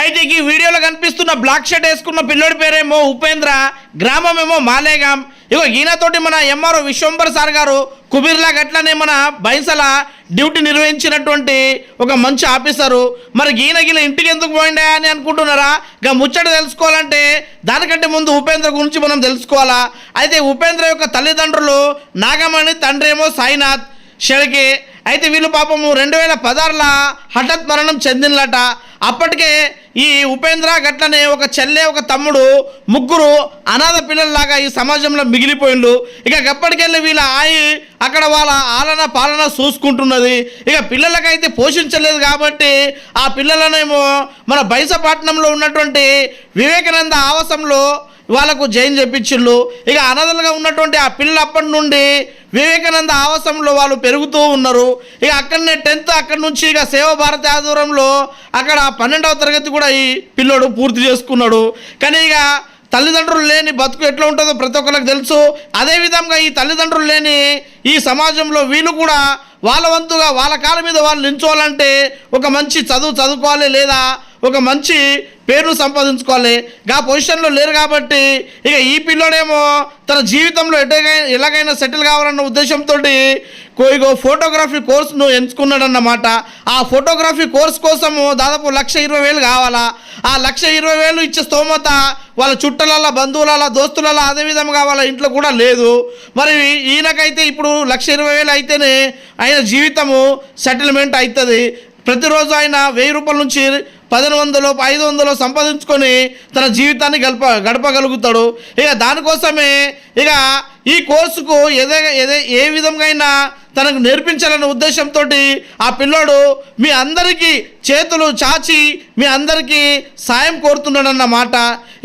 అయితే ఈ వీడియోలో కనిపిస్తున్న బ్లాక్ షర్ట్ వేసుకున్న పిల్లోడి పేరేమో ఉపేంద్ర గ్రామం ఏమో మాలేగాం. ఇగో ఈయనతోటి మన ఎంఆర్ఓ విశ్వంబర్ సార్ గారు కుబీర్లా గట్లనే మన బైసల డ్యూటీ నిర్వహించినటువంటి ఒక మంచి ఆఫీసరు. మరి ఈయన గీన ఇంటికి ఎందుకు పోయిండా అని అనుకుంటున్నారా? ఇక ముచ్చట తెలుసుకోవాలంటే దానికంటే ముందు ఉపేంద్ర గురించి మనం తెలుసుకోవాలా? అయితే ఉపేంద్ర యొక్క తల్లిదండ్రులు నాగమణి తండ్రి ఏమో సాయినాథ్ షెడకి అయితే వీళ్ళు పాపము రెండు వేల పదహారులో హఠాత్ మరణం చెందినలట. అప్పటికే ఈ ఉపేంద్ర గట్లనే ఒక చెల్లె ఒక తమ్ముడు ముగ్గురు అనాథ పిల్లల్లాగా ఈ సమాజంలో మిగిలిపోయిండు ఇక గప్పటికెళ్ళి వీళ్ళ ఆయి అక్కడ వాళ్ళ ఆలన పాలన చూసుకుంటున్నది. ఇక పిల్లలకైతే పోషించలేదు కాబట్టి ఆ పిల్లలనేమో మన బైసపట్నంలో ఉన్నటువంటి వివేకానంద ఆవాసంలో వాళ్ళకు జైన్ చెప్పించిళ్ళు ఇక అనాథలుగా ఉన్నటువంటి ఆ పిల్లలు అప్పటి నుండి వివేకానంద ఆవాసంలో వాళ్ళు పెరుగుతూ ఉన్నారు. ఇక అక్కడనే టెన్త్ అక్కడి నుంచి ఇక సేవ భారతి ఆధ్వర్యంలో అక్కడ పన్నెండవ తరగతి కూడా ఈ పిల్లోడు పూర్తి చేసుకున్నాడు. కానీ ఇక తల్లిదండ్రులు లేని బతుకు ఎట్లా ఉంటుందో ప్రతి ఒక్కరికి తెలుసు. అదేవిధంగా ఈ తల్లిదండ్రులు లేని ఈ సమాజంలో వీళ్ళు కూడా వాళ్ళ వంతుగా వాళ్ళ కాళ్ళ మీద వాళ్ళు నించోవాలంటే ఒక మంచి చదువు చదువుకోవాలి లేదా ఒక మంచి పేరును సంపాదించుకోవాలి. గా పొజిషన్లో లేరు కాబట్టి ఇక ఈ పిల్లోడేమో తన జీవితంలో ఎటైనా ఎలాగైనా సెటిల్ కావాలన్న ఉద్దేశంతో ఇగో ఫోటోగ్రఫీ కోర్సును ఎంచుకున్నాడన్నమాట. ఆ ఫోటోగ్రఫీ కోర్స్ కోసము దాదాపు లక్ష ఇరవై వేలు కావాలా? ఆ లక్ష ఇరవై వేలు ఇచ్చే స్తోమత వాళ్ళ చుట్టల బంధువుల దోస్తుల అదేవిధంగా వాళ్ళ ఇంట్లో కూడా లేదు. మరి ఈయనకైతే ఇప్పుడు లక్ష ఇరవై వేలు అయితేనే ఆయన జీవితము సెటిల్మెంట్ అవుతుంది ప్రతిరోజు ఆయన వెయ్యి రూపాయల నుంచి పదిహేను వందలు ఐదు వందలు సంపాదించుకొని తన జీవితాన్ని గడప గడపగలుగుతాడు. ఇక దానికోసమే ఇక ఈ కోర్సుకు ఏదే ఏదే ఏ విధంగా అయినా తనకు నేర్పించాలన్న ఉద్దేశంతో ఆ పిల్లోడు మీ అందరికీ చేతులు చాచి మీ అందరికీ సాయం కోరుతున్నాడన్నమాట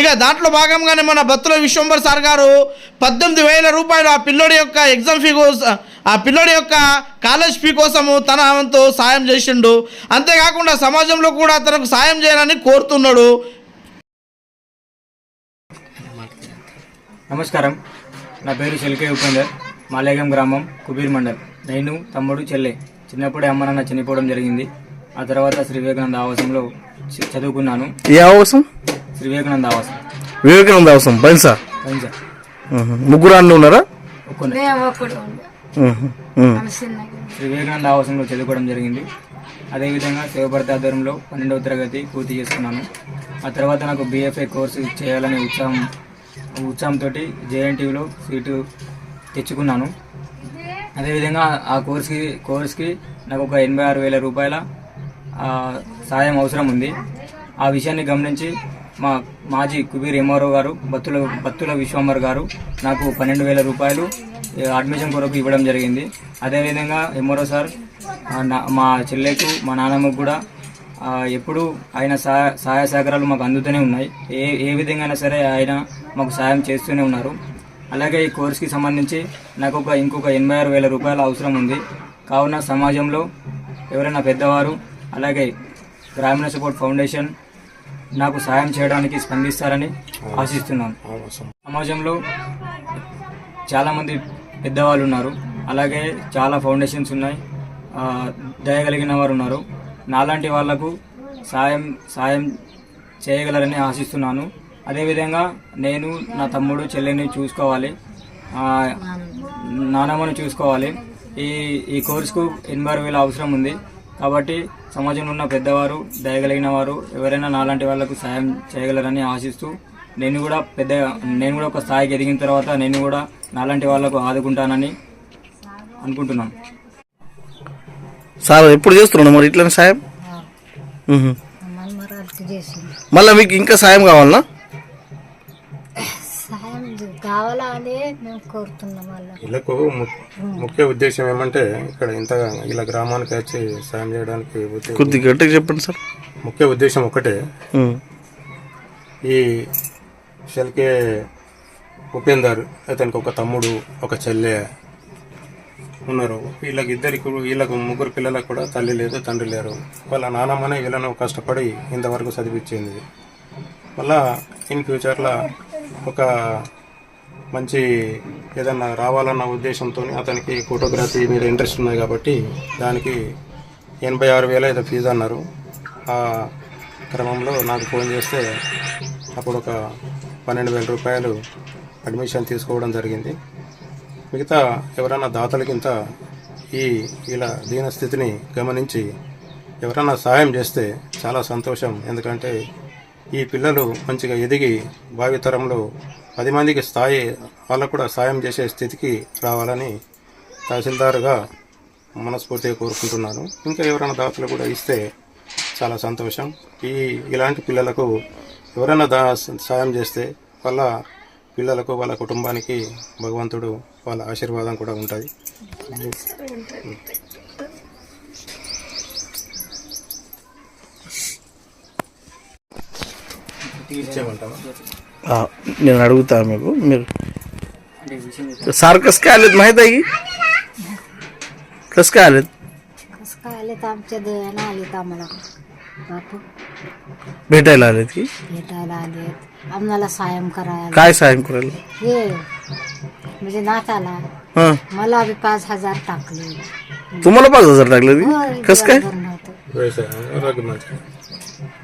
ఇక దాంట్లో భాగంగానే మన బత్తుల విశ్వంబర్ సార్ గారు పద్దెనిమిది వేల రూపాయలు ఆ పిల్లోడి యొక్క ఎగ్జామ్ ఫీ కోసం ఆ పిల్లోడి యొక్క కాలేజ్ ఫీ కోసము తన వంతు సాయం చేసిండు. అంతేకాకుండా సమాజంలో కూడా తనకు సాయం చేయాలని కోరుతున్నాడు. నమస్కారం. నా పేరు చెలికే ఉపేందర్. మాలేగం గ్రామం కుబీర్ మండల్. నేను తమ్ముడు చెల్లె. చిన్నప్పుడే అమ్మ నాన్న చనిపోవడం జరిగింది. ఆ తర్వాత శ్రీ వివేకానంద ఆవాసంలో చదువుకున్నాను. ఏ అవసరం శ్రీ వివేకానంద ఆవాసం. వివేకానంద అవసరం బైన్సా అవును సార్. ముగ్గురు అన్న ఉన్నారా? ఒక్కనే శ్రీ వివేకానంద ఆవాసంలో చదువుకోవడం జరిగింది. అదేవిధంగా శివభారతి ఆధ్వర్యంలో పన్నెండవ తరగతి పూర్తి చేసుకున్నాను. ఆ తర్వాత నాకు బీఎఫ్ఏ కోర్సు చేయాలనే ఉత్సాహం ఉత్సాహంతో జేఎన్టీయూలో సీటు తెచ్చుకున్నాను. అదేవిధంగా ఆ కోర్స్కి కోర్స్కి నాకు ఒక ఎనభై ఆరు వేల రూపాయల సాయం అవసరం ఉంది. ఆ విషయాన్ని గమనించి మా మాజీ కుబీర్ ఎంఆర్ఓ గారు బత్తుల బత్తుల విశ్వమర్ గారు నాకు పన్నెండు వేల రూపాయలు అడ్మిషన్ కొరకు ఇవ్వడం జరిగింది. అదేవిధంగా ఎంఆర్ఓ సార్ నా- మా చెల్లెకు మా నాన్నమ్మకు కూడా ఎప్పుడు ఆయన సహాయ సహాయ సహకారాలు మాకు అందుతూనే ఉన్నాయి. ఏ ఏ విధంగా సరే ఆయన మాకు సాయం చేస్తూనే ఉన్నారు. అలాగే ఈ కోర్సుకి సంబంధించి నాకు ఒక ఇంకొక ఎనభై ఆరు వేల రూపాయల అవసరం ఉంది. కావున సమాజంలో ఎవరైనా పెద్దవారు అలాగే గ్రామీణ సపోర్ట్ ఫౌండేషన్ నాకు సాయం చేయడానికి స్పందిస్తారని ఆశిస్తున్నాను. సమాజంలో చాలామంది పెద్దవాళ్ళు ఉన్నారు. అలాగే చాలా ఫౌండేషన్స్ ఉన్నాయి. దయగలిగిన వారు ఉన్నారు. నాలాంటి వాళ్ళకు సాయం సాయం చేయగలరని ఆశిస్తున్నాను. అదేవిధంగా నేను నా తమ్ముడు చెల్లెని చూసుకోవాలి. నానమ్మను చూసుకోవాలి. ఈ ఈ కోర్సుకు ఎనభై వేల అవసరం ఉంది. కాబట్టి సమాజంలో ఉన్న పెద్దవారు దయగలిగిన వారు ఎవరైనా నాలాంటి వాళ్ళకు సాయం చేయగలరని ఆశిస్తూ నేను కూడా పెద్ద నేను కూడా ఒక స్థాయికి ఎదిగిన తర్వాత నేను కూడా నాలాంటి వాళ్ళకు ఆదుకుంటానని అనుకుంటున్నాను. సార్ ఎప్పుడు చేస్తున్నాడు మరి ఇట్లా సాయం? మళ్ళీ మీకు ఇంకా సాయం కావాలనా? మేము కోరుతున్నాం వీళ్ళకు ము- ముఖ్య ఉద్దేశం ఏమంటే ఇక్కడ ఇంత ఇలా గ్రామానికి వచ్చి సాయం చేయడానికి ఉద్దే- కొద్దిగా గట్టిగా చెప్పండి సార్. ముఖ్య ఉద్దేశం ఒకటే. ఈ షెల్కే ఉపేందర్ అతనికి ఒక తమ్ముడు ఒక చెల్లె ఉన్నారు. వీళ్ళకి ఇద్దరికి వీళ్ళకు ముగ్గురు పిల్లలకు కూడా తల్లి లేదు తండ్రి లేరు. వాళ్ళ నానమ్మనే వీళ్ళను కష్టపడి ఇంతవరకు చదివించింది. మళ్ళా ఇన్ ఫ్యూచర్లో ఒక మంచి ఏదన్నా రావాలన్న ఉద్దేశంతో అతనికి ఫోటోగ్రఫీ మీద ఇంట్రెస్ట్ ఉన్నాయి కాబట్టి దానికి ఎనభై ఆరు వేల ఏదో ఫీజు అన్నారు. ఆ క్రమంలో నాకు ఫోన్ చేస్తే అప్పుడు ఒక పన్నెండు వేల రూపాయలు అడ్మిషన్ తీసుకోవడం జరిగింది. మిగతా ఎవరైనా దాతలకింత ఈ ఇలా దీన స్థితిని గమనించి ఎవరైనా సాయం చేస్తే చాలా సంతోషం. ఎందుకంటే ఈ పిల్లలు మంచిగా ఎదిగి భావితరంలో పది మందికి స్థాయి వాళ్ళకు కూడా సాయం చేసే స్థితికి రావాలని తహసీల్దార్గా మనస్ఫూర్తిగా కోరుకుంటున్నాను. ఇంకా ఎవరైనా దాతలు కూడా ఇస్తే చాలా సంతోషం. ఈ ఇలాంటి పిల్లలకు ఎవరైనా దా సాయం చేస్తే వాళ్ళ పిల్లలకు వాళ్ళ కుటుంబానికి భగవంతుడు వాళ్ళ ఆశీర్వాదం కూడా ఉంటుంది. నేను అడుగుతా మీకు మీరు అంటే విషయం చెప్పాలి. सार कसं काय आलेत माहित आहे की कसं काय आलेत कसं काय आले तर आमच्या दयानं आलेत आम्हाला बापू भेटायला आलेत की भेटायला आलेत आम्हाला सायम करायला काय सायम करायला हे म्हणजे नाताला हां मला बी पाच हजार टाकले तुम्हाला पाच हजार टाकले ती होय, कसं काय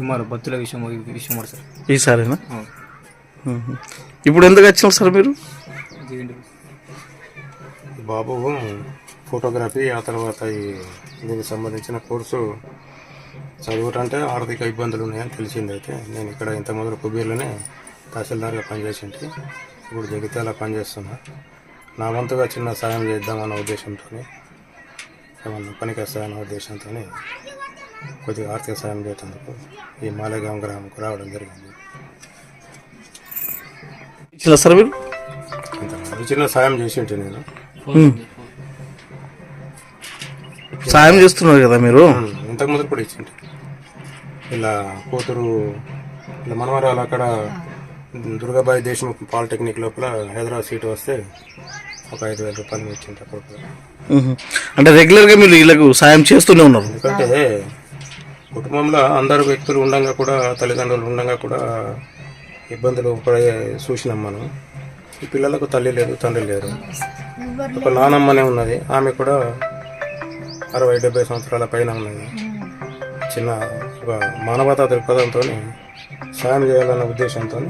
ఇమ్మారు బత్తుల విషయం విషయం సార్. ఈసారేనా. ఇప్పుడు ఎందుకు వచ్చినారు సార్ మీరు? బాబు ఫోటోగ్రఫీ ఆ తర్వాత ఈ దీనికి సంబంధించిన కోర్సు చదువుటంటే ఆర్థిక ఇబ్బందులు ఉన్నాయని తెలిసింది అయితే. నేను ఇక్కడ ఇంత మొదలు కుబీర్లోనే తహసీల్దార్గా పనిచేసింటి. ఇప్పుడు జగిత్యాల పనిచేస్తున్నా. నా వంతుగా చిన్న సాయం చేద్దామన్న ఉద్దేశంతో ఏమన్నా పనికి వస్తాయన్న ఉద్దేశంతో కొద్దిగా ఆర్థిక సాయం చేయటందుకు ఈ మాలేగాం గ్రామంకు రావడం జరిగింది. ఇచ్చిన సార్ మీరు? చిన్న సాయం చేసి ఉంటే నేను. సాయం చేస్తున్నారు కదా మీరు? ఇంతకు ముందు కూడా ఇచ్చింది ఇలా కూతురు ఇలా మనవరాలు అక్కడ దుర్గాబాయి దేశముఖ్ పాలిటెక్నిక్ లోపల హైదరాబాద్ సీట్ వస్తే ఒక ఐదు వేల రూపాయలు ఇచ్చింది అప్పుడు. అంటే రెగ్యులర్గా మీరు వీళ్ళకు సాయం చేస్తూనే ఉన్నారు? ఎందుకంటే కుటుంబంలో అందరు వ్యక్తులు ఉండగా కూడా తల్లిదండ్రులు ఉండగా కూడా ఇబ్బందులు పడే చూసినాం మనం. ఈ పిల్లలకు తల్లి లేదు తండ్రి లేరు. ఒక నానమ్మనే ఉన్నది. ఆమె కూడా అరవై డెబ్బై సంవత్సరాల పైన ఉన్నది. చిన్న ఒక మానవతా దృక్పథంతో సాయం చేయాలన్న ఉద్దేశంతో